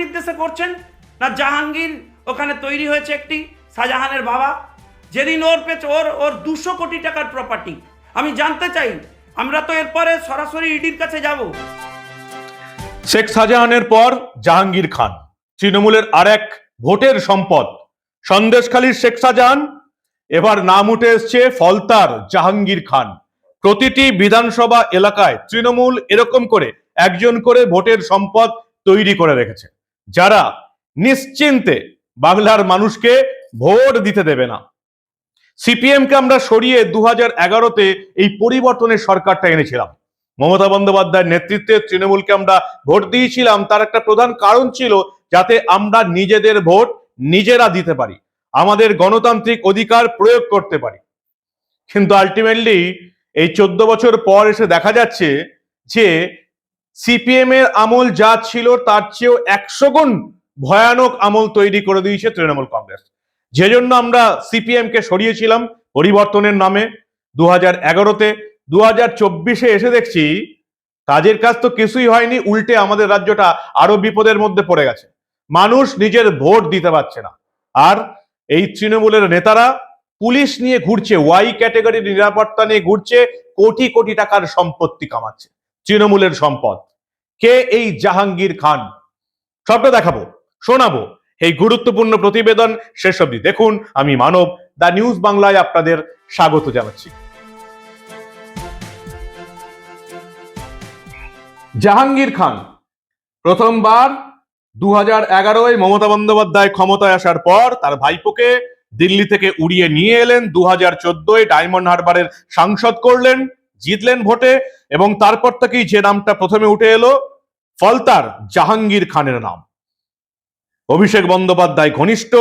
নির্দেশে করছেন? না জাহাঙ্গীর? ওখানে তৈরি হয়েছে একটি শাহজাহানের বাবা, যেদিন ওর পেছ ওর ওর দুশো কোটি টাকার প্রপার্টি আমি জানতে চাই, আমরা তো এরপরে সরাসরি ইডির কাছে যাব। শেখ শাহজাহানের পর জাহাঙ্গীর খান, তৃণমূলের আরেক ভোটের সম্পদ। সন্দেশখালীর শেখ শাহজাহান, এবার নাম উঠে এসছে ফলতার জাহাঙ্গীর খান। প্রতিটি বিধানসভা এলাকায় তৃণমূল এরকম করে একজন করে ভোটের সম্পদ তৈরি করে রেখেছে। যারা নিশ্চিন্তে বাংলার মানুষকে ভোট দিতে দেবে না। সিপিএম কে আমরা সরিয়ে দু হাজার এগারোতে এই পরিবর্তনের সরকারটা এনেছিলাম। মমতা বন্দ্যোপাধ্যায়ের নেতৃত্বে তৃণমূলকে আমরা ভোট দিয়েছিলাম, তার একটা প্রধান কারণ ছিল যাতে আমরা নিজেদের ভোট নিজেরা দিতে পারি, আমাদের গণতান্ত্রিক অধিকার প্রয়োগ করতে পারি। কিন্তু আলটিমেটলি এই চোদ্দ বছর পর এসে দেখা যাচ্ছে যে সিপিএম এর আমল যা ছিল, তার চেয়েও একশো গুণ ভয়ানক আমল তৈরি করে দিয়েছে তৃণমূল কংগ্রেস। যে জন্য আমরা সিপিএম কে সরিয়েছিলাম পরিবর্তনের নামে দু হাজার এগারোতে। দু হাজার চব্বিশে এসে দেখছি, কাজের কাজ তো কিছুই হয়নি, উল্টে আমাদের রাজ্যটা আরও বিপদের মধ্যে পড়ে গেছে। মানুষ নিজের ভোট দিতে পারছে না। আর এই তৃণমূলের নেতারা পুলিশ নিয়ে ঘুরছে, ওয়াই ক্যাটাগরির নিরাপত্তা নিয়ে ঘুরছে, কোটি কোটি টাকার সম্পত্তি কামাচ্ছে। তৃণমূলের সম্পদ। কে এই জাহাঙ্গীর খান? সবটা দেখাবো, শোনাবো। এই গুরুত্বপূর্ণ প্রতিবেদন শেষ অবধি দেখুন। আমি মানব দা নিউজ বাংলায় আপনাদের স্বাগত জানাচ্ছি। জাহাঙ্গীর খান, প্রথমবার দু হাজার এগারোয় মমতা বন্দ্যোপাধ্যায় ক্ষমতায় আসার পর তার ভাইপোকে দিল্লি থেকে উড়িয়ে নিয়ে এলেন। দু হাজার চোদ্দোয় ডায়মন্ড হারবারের সাংসদ করলেন, জিতলেন ভোটে। এবং তারপর থেকেই যে নামটা প্রথমে উঠে এলো, ফলতার জাহাঙ্গীর খানের নাম। অভিষেক বন্দ্যোপাধ্যায় ঘনিষ্ঠ,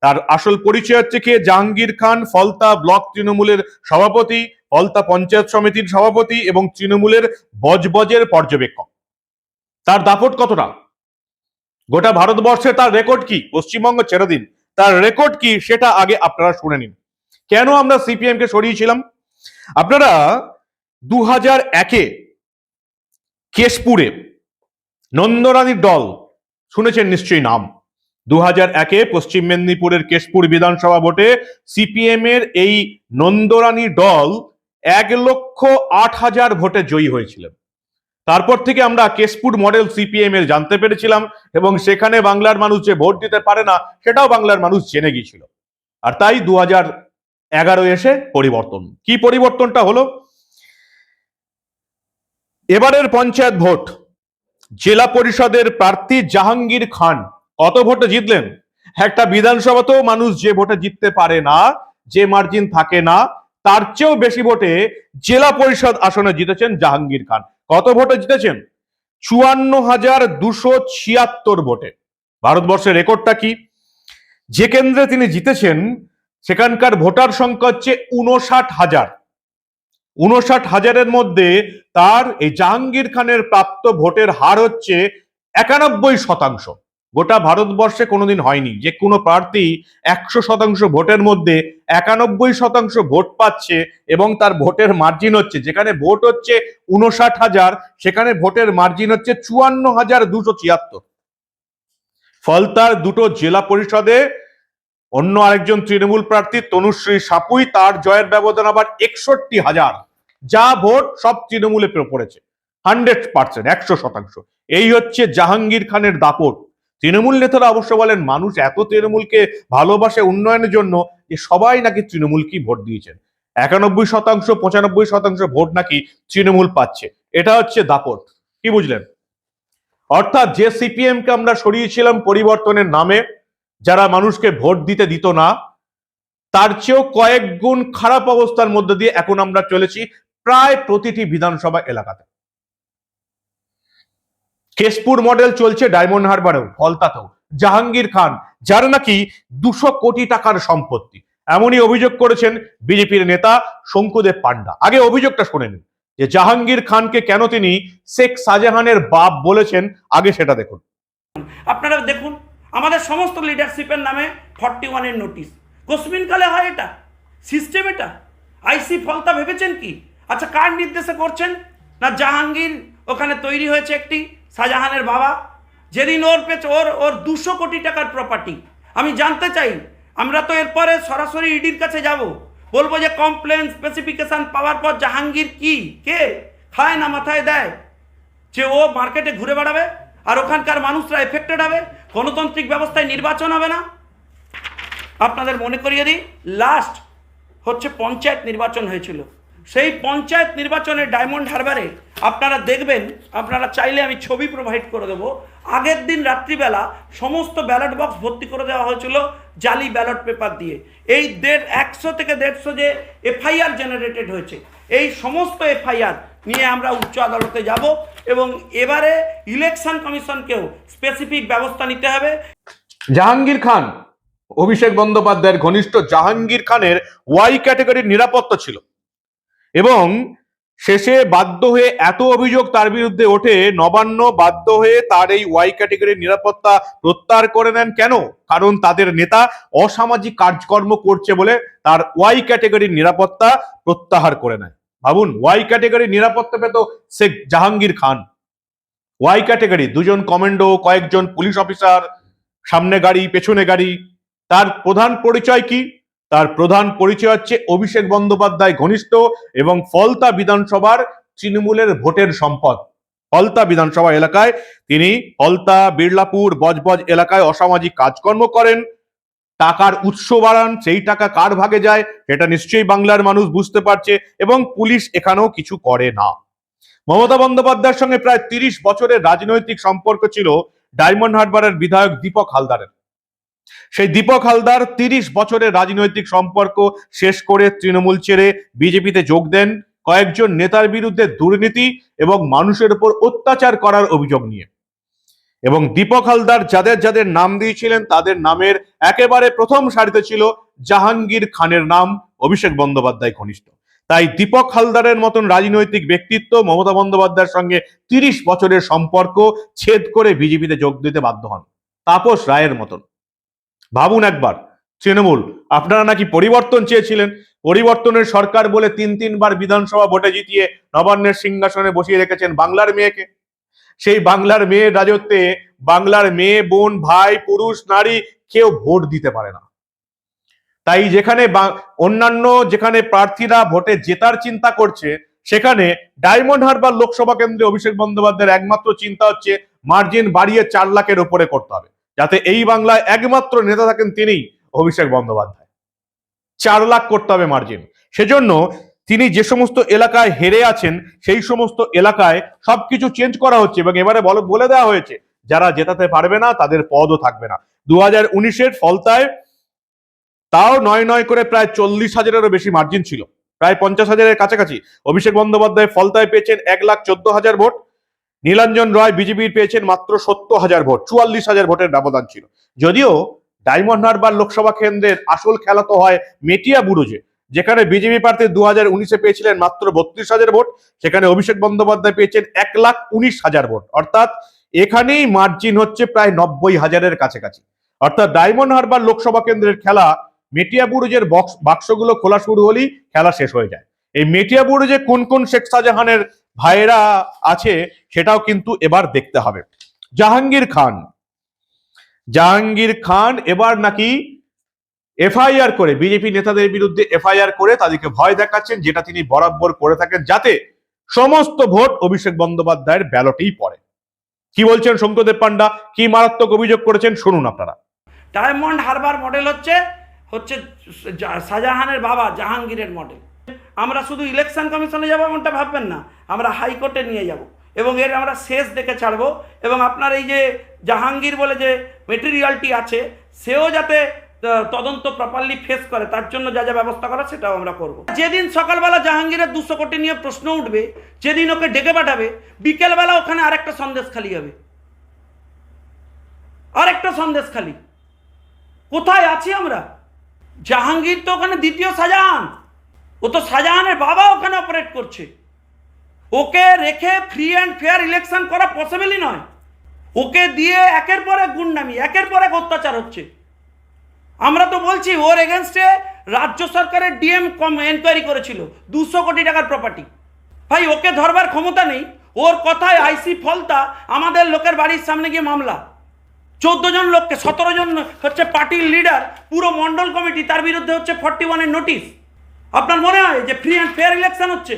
তার আসল পরিচয় হচ্ছে কি? জাহাঙ্গীর খান, ফলতা ব্লক তৃণমূলের সভাপতি, ফলতা পঞ্চায়েত সমিতির সভাপতি এবং তৃণমূলের বজবজের পর্যবেক্ষক। তার দাপট কতটা? গোটা ভারতবর্ষে তার রেকর্ড কি? পশ্চিমবঙ্গ ছেড়ে দিন। তার রেকর্ড কি? সেটা আগে আপনারা শুনে নিন। কেন আমরা সিপিএম কে সরিয়েছিলাম? আপনারা দু হাজার একে কেশপুরে নন্দরানীর দল শুনেছেন নিশ্চয়ই নাম। দু হাজার একে পশ্চিম মেদিনীপুরের কেশপুর বিধানসভা ভোটে সিপিএম এর এই নন্দরানী দল এক লক্ষ আট হাজার ভোটে জয়ী হয়েছিলেন। তারপর থেকে আমরা কেশপুর মডেল সিপিএম এর জানতে পেরেছিলাম এবং সেখানে বাংলার মানুষ যে ভোট দিতে পারে না, সেটাও বাংলার মানুষ জেনে গিয়েছিল। আর তাই দু হাজার এগারো এসে পরিবর্তন। কি পরিবর্তনটা হলো? এবারের পঞ্চায়েত ভোট। জেলা পরিষদের প্রার্থী জাহাঙ্গীর খান কত ভোটে জিতলেন? একটা বিধানসভাতেও মানুষ যে ভোটে জিততে পারে না, যে মার্জিন থাকে না, তার চেয়েও বেশি ভোটে জেলা পরিষদ আসনে জিতেছেন জাহাঙ্গীর খান। কত ভোটে জিতেছেন? চুয়ান্ন হাজার দুশো ছিয়াত্তর ভোটে। ভারতবর্ষের রেকর্ডটা কি? যে কেন্দ্রে তিনি জিতেছেন, সেখানকার ভোটার সংখ্যা হচ্ছে উনষাট হাজার। উনষাট হাজারের মধ্যে তার এই জাহাঙ্গীর খানের প্রাপ্ত ভোটের হার হচ্ছে একানব্বই শতাংশ। গোটা ভারতবর্ষে কোনোদিন হয়নি। যে কোনো প্রার্থী একশো শতাংশ ভোটের মধ্যে একানব্বই শতাংশ ভোট পাচ্ছে এবং তার ভোটের মার্জিন হচ্ছে। যেখানে ভোট হচ্ছে উনষাট হাজার, সেখানে ভোটের মার্জিন হচ্ছে চুয়ান্ন হাজার দুশো ছিয়াত্তর। ফলতার দুটো জেলা পরিষদে, অন্য আরেকজন তৃণমূল প্রার্থী তনুশ্রী সাপুই, তার জয়ের ব্যবধান আবার একষট্টি হাজার। যা ভোট সব তৃণমূলে পড়েছে হান্ড্রেড পার্সেন্ট একশো শতাংশ। এই হচ্ছে জাহাঙ্গীর খানের দাপট। তৃণমূল নেতারা অবশ্য বলেন, মানুষ এত তৃণমূলকে ভালোবাসে উন্নয়নের জন্য যে সবাই নাকি তৃণমূলকেই ভোট দিয়েছেন। একানব্বই শতাংশ, পঁচানব্বই শতাংশ ভোট নাকি তৃণমূল পাচ্ছে। এটা হচ্ছে দাপট। কি বুঝলেন? অর্থাৎ যে সিপিএম কে আমরা সরিয়েছিলাম পরিবর্তনের নামে, যারা মানুষকে ভোট দিতে দিত না, তার চেয়েও কয়েক গুণ খারাপ অবস্থার মধ্যে দিয়ে এখন আমরা চলেছি। প্রায় প্রতিটি বিধানসভা এলাকাতে। কেশপুর মডেল চলছে ডায়মন্ড হারবারেও ফলতাতেও জাহাঙ্গীর খান, যার নাকি দুশো কোটি টাকার সম্পত্তি। এমনই অভিযোগ করেছেন বিজেপির নেতা শঙ্কুদেব পান্ডা। আগে অভিযোগটা শুনে নিন, যে জাহাঙ্গীর খানকে কেন তিনি শেখ শাহজাহানের বাপ বলেছেন, আগে সেটা দেখুন। আপনারা দেখুন, আমাদের সমস্ত লিডারশিপের নামে ফর্টি ওয়ানের নোটিশ কোসমিনকালে হয় এটা? সিস্টেম এটা? আইসি ফলতা ভেবেছেন কি? আচ্ছা কার নির্দেশে করছেন? না জাহাঙ্গীর? ওখানে তৈরি হয়েছে একটি শাহজাহানের বাবা, যেদিন ওর পেছে, ওর ওর দুশো কোটি টাকার প্রপার্টি আমি জানতে চাই, আমরা তো এরপরে সরাসরি ইডির কাছে যাব। বলব যে কমপ্লেন স্পেসিফিকেশন পাওয়ার পর জাহাঙ্গীর কি, কে, খায় না মাথায় দেয়? যে ও মার্কেটে ঘুরে বেড়াবে, আর ওখানকার মানুষরা এফেক্টেড হবে, গণতান্ত্রিক ব্যবস্থায় নির্বাচন হবে না? আপনাদের মনে করিয়ে দিই লাস্ট হচ্ছে পঞ্চায়েত নির্বাচন হয়েছিল। সেই পঞ্চায়েত নির্বাচনের ডায়মন্ড হারবারে আপনারা দেখবেন, আপনারা চাইলে আমি ছবি প্রোভাইড করে দেবো। আগের দিন রাত্রিবেলা সমস্ত ব্যালট বক্স ভর্তি করে দেওয়া হয়েছিল জালি ব্যালট পেপার দিয়ে। এই দেড় একশো থেকে দেড়শো যে এফআইআর জেনারেটেড হয়েছে, এই সমস্ত এফআইআর নিয়ে আমরা উচ্চ আদালতে যাব এবং এবারে ইলেকশন কমিশনকেও স্পেসিফিক ব্যবস্থা নিতে হবে। জাহাঙ্গীর খান, অভিষেক বন্দ্যোপাধ্যায়ের ঘনিষ্ঠ জাহাঙ্গীর খানের ওয়াই ক্যাটাগরির নিরাপত্তা ছিল। এবং শেষে বাধ্য হয়ে এত অভিযোগ তার বিরুদ্ধে ওঠে, নবান্ন বাধ্য হয়ে তার এই ওয়াই ক্যাটেগরির নিরাপত্তা প্রত্যাহার করে নেন কেন? কারণ তাদের নেতা অসামাজিক কাজকর্ম করছে বলে তার ওয়াই ক্যাটেগরির নিরাপত্তা প্রত্যাহার করে নেয়। ভাবুন ওয়াই ক্যাটাগরির নিরাপত্তা পেত শেখ জাহাঙ্গীর খান। ওয়াই ক্যাটেগরি দুজন কমান্ডো, কয়েকজন পুলিশ অফিসার, সামনে গাড়ি, পেছনে গাড়ি। তার প্রধান পরিচয় কি? তার প্রধান পরিচয় হচ্ছে অভিষেক বন্দ্যোপাধ্যায় ঘনিষ্ঠ এবং ফলতা বিধানসভার তৃণমূলের ভোটের সম্পদ। ফলতা বিধানসভা এলাকায় তিনি ফলতা, বিড়লাপুর, বজবজ এলাকায় অসামাজিক কাজকর্ম করেন। টাকার উৎস বাড়ান, সেই টাকা কার ভাগে যায় সেটা নিশ্চয়ই বাংলার মানুষ বুঝতে পারছে এবং পুলিশ এখানেও কিছু করে না। মমতা বন্দ্যোপাধ্যায়ের সঙ্গে প্রায় তিরিশ বছরের রাজনৈতিক সম্পর্ক ছিল ডায়মন্ড হারবারের বিধায়ক দীপক হালদারের। সেই দীপক হালদার তিরিশ বছরের রাজনৈতিক সম্পর্ক শেষ করে তৃণমূল ছেড়ে বিজেপিতে যোগ দেন কয়েকজন নেতার বিরুদ্ধে দুর্নীতি এবং মানুষের উপর অত্যাচার করার অভিযোগ নিয়ে। এবং দীপক হালদার যাদের যাদের নাম দিয়েছিলেন তাদের নামের একেবারে প্রথম সারিতে ছিল জাহাঙ্গীর খানের নাম, অভিষেক বন্দ্যোপাধ্যায় ঘনিষ্ঠ। তাই দীপক হালদারের মতন রাজনৈতিক ব্যক্তিত্ব মমতা বন্দ্যোপাধ্যায়ের সঙ্গে তিরিশ বছরের সম্পর্ক ছেদ করে বিজেপিতে যোগ দিতে বাধ্য হন। তাপস রায়ের মতন। ভাবুন একবার, তৃণমূল, আপনারা নাকি পরিবর্তন চেয়েছিলেন? পরিবর্তনের সরকার বলে তিন তিনবার বিধানসভা ভোটে জিতিয়ে নবান্নের সিংহাসনে বসিয়ে রেখেছেন বাংলার মেয়েকে। সেই বাংলার মেয়ের রাজত্বে বাংলার মেয়ে, বোন, ভাই, পুরুষ, নারী কেউ ভোট দিতে পারে না। তাই যেখানে অন্যান্য যেখানে প্রার্থীরা ভোটে জেতার চিন্তা করছে, সেখানে ডায়মন্ড হারবার লোকসভা কেন্দ্রে অভিষেক বন্দ্যোপাধ্যায়ের একমাত্র চিন্তা হচ্ছে, মার্জিন বাড়িয়ে চার লাখের উপরে করতে হবে। যাতে এই বাংলায় একমাত্র নেতা থাকেন তিনিই, অভিষেক বন্দ্যোপাধ্যায়। চার লাখ করতে হবে মার্জিন সেজন্য তিনি যে সমস্ত এলাকায় হেরে আছেন, সেই সমস্ত এলাকায় সবকিছু চেঞ্জ করা হচ্ছে এবং এবারে বলে দেওয়া হয়েছে, যারা জেতাতে পারবে না, তাদের পদও থাকবে না। দু হাজার উনিশের ফলতায় তাও নয় নয় করে প্রায় চল্লিশ হাজারেরও বেশি মার্জিন ছিল। প্রায় পঞ্চাশ হাজারের কাছাকাছি। অভিষেক বন্দ্যোপাধ্যায় ফলতায় পেয়েছেন এক লাখ চোদ্দ হাজার ভোট। নীলাঞ্জন রায় বিজেপির পেয়েছেন মাত্র সত্তর হাজার ভোট, চুয়াল্লিশ হাজার ভোটের ব্যবধান ছিল। যদিও ডায়মন্ড হারবার লোকসভা কেন্দ্রের আসল খেলা তো হয় মেটিয়া বুরুজে, যেখানে বিজেপি প্রার্থী দু হাজার উনিশে পেয়েছিলেন মাত্র বত্রিশ হাজার ভোট, সেখানে অভিষেক বন্দ্যোপাধ্যায় পেয়েছেন এক লাখ উনিশ হাজার ভোট। অর্থাৎ এখানেই মার্জিন হচ্ছে প্রায় নব্বই হাজারের কাছাকাছি। অর্থাৎ ডায়মন্ড হারবার লোকসভা কেন্দ্রের খেলা মেটিয়া বুরুজের বক্স বাক্সগুলো খোলা শুরু হলেই খেলা শেষ হয়ে যায়। এই মেটিয়া বুরুজে কোন কোন শেখ শাহজাহানের ভাইয়েরা আছে, সেটাও কিন্তু এবার দেখতে হবে। জাহাঙ্গীর খান। জাহাঙ্গীর খান এবার নাকি এফআইআর করে, বিজেপি নেতাদের বিরুদ্ধে এফআইআর করে তাদেরকে ভয় দেখাচ্ছেন, যেটা তিনি বরাবর করে থাকেন, যাতে সমস্ত ভোট অভিষেক বন্দ্যোপাধ্যায়ের ব্যালটেই পড়ে। কি বলছেন শঙ্করদেব পান্ডা কি মারাত্মক অভিযোগ করেছেন শুনুন আপনারা। ডায়মন্ড হারবার মডেল হচ্ছে হচ্ছে শাহজাহানের বাবা জাহাঙ্গীরের মডেল। আমরা শুধু ইলেকশন কমিশনে যাব এমনটা ভাববেন না, আমরা হাইকোর্টে নিয়ে যাব এবং এর আমরা শেষ দেখে ছাড়বো এবং আপনার এই যে জাহাঙ্গীর বলে যে মেটেরিয়ালটি আছে, সেও যাতে তদন্ত প্রপারলি ফেস করে, তার জন্য যা যা ব্যবস্থা করা সেটাও আমরা করব। যেদিন সকালবেলা জাহাঙ্গীরের দুশো কোটি নিয়ে প্রশ্ন উঠবে, যেদিন ওকে ডেকে পাঠাবে, বিকেলবেলা ওখানে আরেকটা সন্দেশ খালি হবে। আরেকটা সন্দেশ খালি। কোথায় আছি আমরা? জাহাঙ্গীর তো ওখানে দ্বিতীয় শাহজাহান। ও তো শাহজাহানের বাবা ওখানে অপারেট করছে। ওকে রেখে ফ্রি অ্যান্ড ফেয়ার ইলেকশন করা পসিবলই নয়। ওকে দিয়ে একের পর এক গুন্ডামি, একের পর এক অত্যাচার হচ্ছে। আমরা তো বলছি, ওর এগেনস্টে রাজ্য সরকারের ডিএম কম এনকোয়ারি করেছিল, দুশো কোটি টাকার প্রপার্টি ভাই, ওকে ধরবার ক্ষমতা নেই। ওর কথায় আইসি ফলতা, আমাদের লোকের বাড়ির সামনে গিয়ে মামলা। চোদ্দ জন লোককে, সতেরো জন হচ্ছে পার্টির লিডার পুরো মন্ডল কমিটি, তার বিরুদ্ধে হচ্ছে ফর্টি ওয়ানের নোটিশ আপনার মনে হয় যে ফ্রি অ্যান্ড ফেয়ার ইলেকশন হচ্ছে?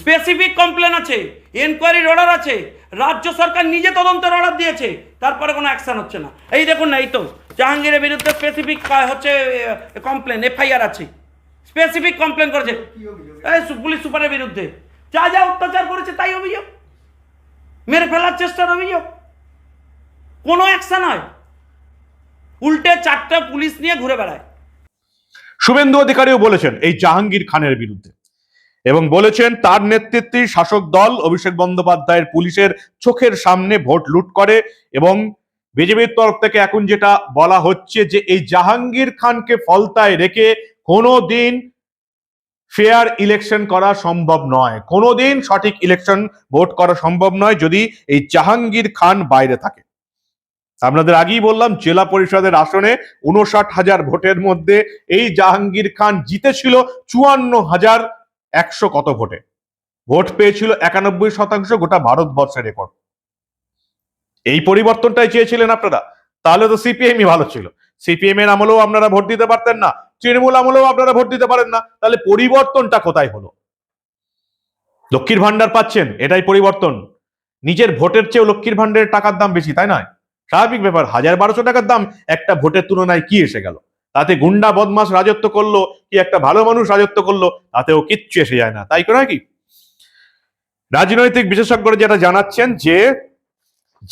স্পেসিফিক কমপ্লেন আছে এনকোয়ারির অর্ডার আছে, রাজ্য সরকার নিজে তদন্তের অর্ডার দিয়েছে, তারপরে কোনো অ্যাকশন হচ্ছে না। এই দেখুন না, এই তো, জাহাঙ্গীরের বিরুদ্ধে স্পেসিফিক হচ্ছে কমপ্লেন এফআইআর আছে। স্পেসিফিক কমপ্লেন করেছে। এই পুলিশ সুপারের বিরুদ্ধে। যা যা অত্যাচার করেছে তাই অভিযোগ। মেরে ফেলার চেষ্টার অভিযোগ। কোনো অ্যাকশন হয় উল্টে চারটা পুলিশ নিয়ে ঘুরে বেড়ায়। শুভেন্দু অধিকারীও বলেছেন এই জাহাঙ্গীর খানের বিরুদ্ধে। এবং বলেছেন, তার নেতৃত্বে শাসক দল অভিষেক বন্দ্যোপাধ্যায়ের পুলিশের চোখের সামনে ভোট লুট করে এবং বিজেপির তরফ থেকে এখন যেটা বলা হচ্ছে যে এই জাহাঙ্গীর খানকে ফলতায় রেখে কোনো দিন ফেয়ার ইলেকশন করা সম্ভব নয়। কোনোদিন সঠিক ইলেকশন ভোট করা সম্ভব নয় যদি এই জাহাঙ্গীর খান বাইরে থাকে। আপনাদের আগেই বললাম, জেলা পরিষদের আসনে উনষাট হাজার ভোটের মধ্যে এই জাহাঙ্গীর খান জিতেছিল চুয়ান্ন হাজার একশো কত ভোটে? ভোট পেয়েছিল একানব্বই শতাংশ গোটা ভারতবর্ষের রেকর্ড। এই পরিবর্তনটাই চেয়েছিলেন আপনারা। তাহলে তো সিপিএমই ভালো ছিল। সিপিএম এর আমলেও আপনারা ভোট দিতে পারতেন না, তৃণমূল আমলেও আপনারা ভোট দিতে পারেন না। তাহলে পরিবর্তনটা কোথায় হলো? লক্ষ্মীর ভান্ডার পাচ্ছেন, এটাই পরিবর্তন। নিজের ভোটের চেয়েও লক্ষ্মীর ভান্ডারের টাকার দাম বেশি, তাই নয়? স্বাভাবিক ব্যাপার, হাজার বারোশো টাকার দাম একটা ভোটের তুলনায় কি এসে গেল? তাতে গুন্ডা বদমাস রাজত্ব করল, কি একটা ভালো মানুষ রাজত্ব করল, তাতেও কিচ্ছু এসে যায় না, তাই করে কি? রাজনৈতিক বিশেষজ্ঞরা যেটা জানাচ্ছেন যে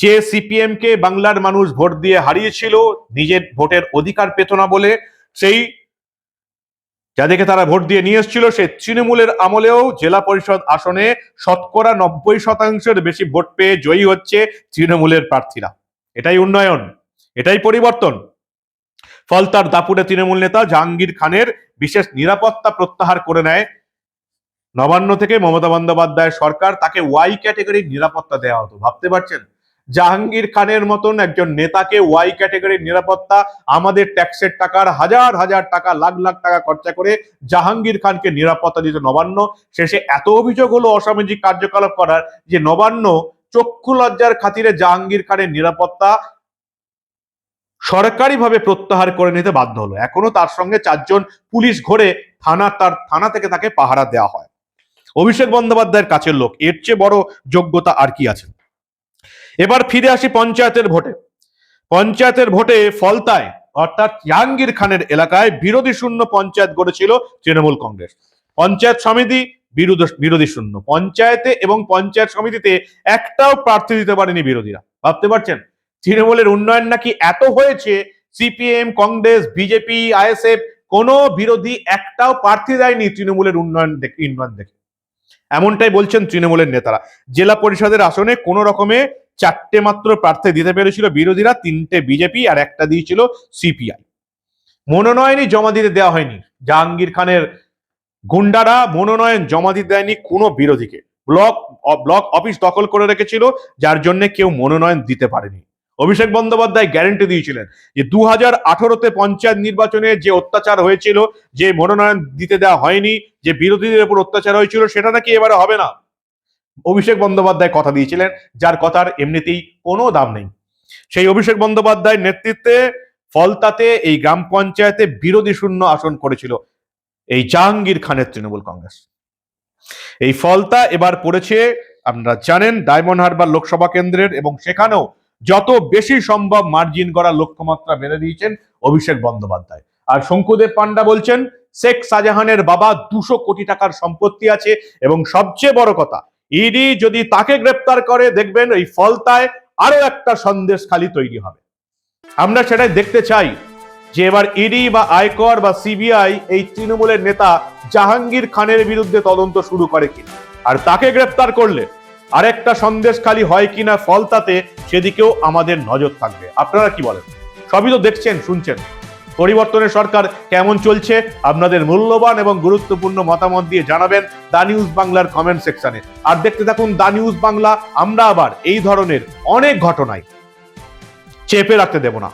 যে সিপিএম কে বাংলার মানুষ ভোট দিয়ে হারিয়েছিল, নিজের ভোটের অধিকার পেত না বলে, সেই যাদেরকে তারা ভোট দিয়ে নিয়ে এসেছিল, সে তৃণমূলের আমলেও জেলা পরিষদ আসনে শতকরা নব্বই শতাংশের বেশি ভোট পেয়ে জয়ী হচ্ছে তৃণমূলের প্রার্থীরা। এটাই উন্নয়ন, এটাই পরিবর্তন। ফলতার দাপুরে তৃণমূল নেতা জাহাঙ্গীর খানের বিশেষ নিরাপত্তা প্রত্যাহার করে নেয়। নবান্ন থেকে মমতা বন্দ্যোপাধ্যায় সরকার তাকে ওয়াই ক্যাটেগরির নিরাপত্তা দেওয়া হতো, ভাবতে পারছেন? জাহাঙ্গীর খানের মতন একজন নেতাকে ওয়াই ক্যাটেগরির নিরাপত্তা, আমাদের ট্যাক্সের টাকার হাজার হাজার টাকা, লাখ লাখ টাকা খরচা করে জাহাঙ্গীর খানকে নিরাপত্তা দিত নবান্ন। শেষে এত অভিযোগ হলো অসামাজিক কার্যকলাপ করার যে নবান্ন চক্ষু লজ্জার খাতিরে জাহাঙ্গীর খানের নিরাপত্তা সরকারিভাবে প্রত্যাহার করে নিতে বাধ্য হলো। এখনও তার সঙ্গে চারজন পুলিশ ঘোরে থানা তার, থানা থেকে তাকে পাহারা দেওয়া হয়। অভিষেক বন্দ্যোপাধ্যায়ের কাছের লোক, এর চেয়ে বড় যোগ্যতা আর কি আছে? এবার ফিরে আসি পঞ্চায়েতের ভোটে। পঞ্চায়েতের ভোটে ফলতায়, অর্থাৎ জাহাঙ্গীর খানের এলাকায় বিরোধী শূন্য পঞ্চায়েত গড়েছিল তৃণমূল কংগ্রেস। পঞ্চায়েত সমিতি বিরোধী বিরোধী শূন্য। পঞ্চায়েতে এবং পঞ্চায়েত সমিতিতে একটাও প্রার্থী দিতে পারেনি বিরোধীরা। ভাবতে পারছেন? তৃণমূলের উন্নয়ন নাকি এত হয়েছে? সিপিএম, কংগ্রেস, বিজেপি, আইএসএফ, কোনো বিরোধী একটাও প্রার্থী দেয়নি তৃণমূলের উন্নয়ন দেখে উন্নয়ন দেখে। এমনটাই বলছেন তৃণমূলের নেতারা। জেলা পরিষদের আসনে কোনো রকমে চারটে মাত্র প্রার্থী দিতে পেরেছিল বিরোধীরা, তিনটে বিজেপি আর একটা দিয়েছিল সিপিআই। মনোনয়নই জমা দিতে দেওয়া হয়নি। জাহাঙ্গীর খানের গুন্ডারা মনোনয়ন জমা দিতে দেয়নি কোনো বিরোধীকে। ব্লক ব্লক অফিস দখল করে রেখেছিল, যার জন্য কেউ মনোনয়ন দিতে পারেনি। অভিষেক বন্দ্যোপাধ্যায় গ্যারেন্টি দিয়েছিলেন যে দু হাজার আঠারোতে পঞ্চায়েত নির্বাচনে যে অত্যাচার হয়েছিল, যে মনোনয়ন দিতে দেওয়া হয়নি, যে বিরোধীদের উপর অত্যাচার হয়েছিল, সেটা নাকি এবারে হবে না। অভিষেক বন্দ্যোপাধ্যায় কথা দিয়েছিলেন, যার কথার এমনিতেই কোনো দাম নেই। সেই অভিষেক বন্দ্যোপাধ্যায়ের নেতৃত্বে ফলতাতে এই গ্রাম পঞ্চায়েতে বিরোধী শূন্য আসন করেছিল। এই জাহাঙ্গীর খানের তৃণমূল কংগ্রেস। এই ফলতা এবার পড়েছে, আপনারা জানেন, ডায়মন্ড হারবার লোকসভা কেন্দ্রের এবং সেখানেও যত বেশি সম্ভব মার্জিন করার লক্ষ্যমাত্রা বেঁধে দিয়েছেন অভিষেক বন্দ্যোপাধ্যায়। আর শঙ্কুদেব পান্ডা বলছেন, শেখ শাহজাহানের বাবা দুশো কোটি টাকার সম্পত্তি আছে এবং সবচেয়ে বড় কথা, ইডি যদি তাকে গ্রেপ্তার করে, দেখবেন এই ফলতায় আরও একটা সন্দেশ খালি তৈরি হবে। আমরা সেটাই দেখতে চাই। যে এবার ইডি বা আয়কর বা সিবিআই এই তৃণমূলের নেতা জাহাঙ্গীর খানের বিরুদ্ধে তদন্ত শুরু করে কিনা আর তাকে গ্রেপ্তার করলে আরেকটা সন্দেশ খালি হয় কিনা ফলতাতে সেদিকেও আমাদের নজর থাকবে। আপনারা কি বলেন? সবই তো দেখছেন, শুনছেন। পরিবর্তনের সরকার কেমন চলছে? আপনাদের মূল্যবান এবং গুরুত্বপূর্ণ মতামত দিয়ে জানাবেন দা নিউজ বাংলার কমেন্ট সেকশনে। আর দেখতে থাকুন দা নিউজ বাংলা, আমরা আবার এই ধরনের অনেক ঘটনায় চেপে রাখতে দেব না।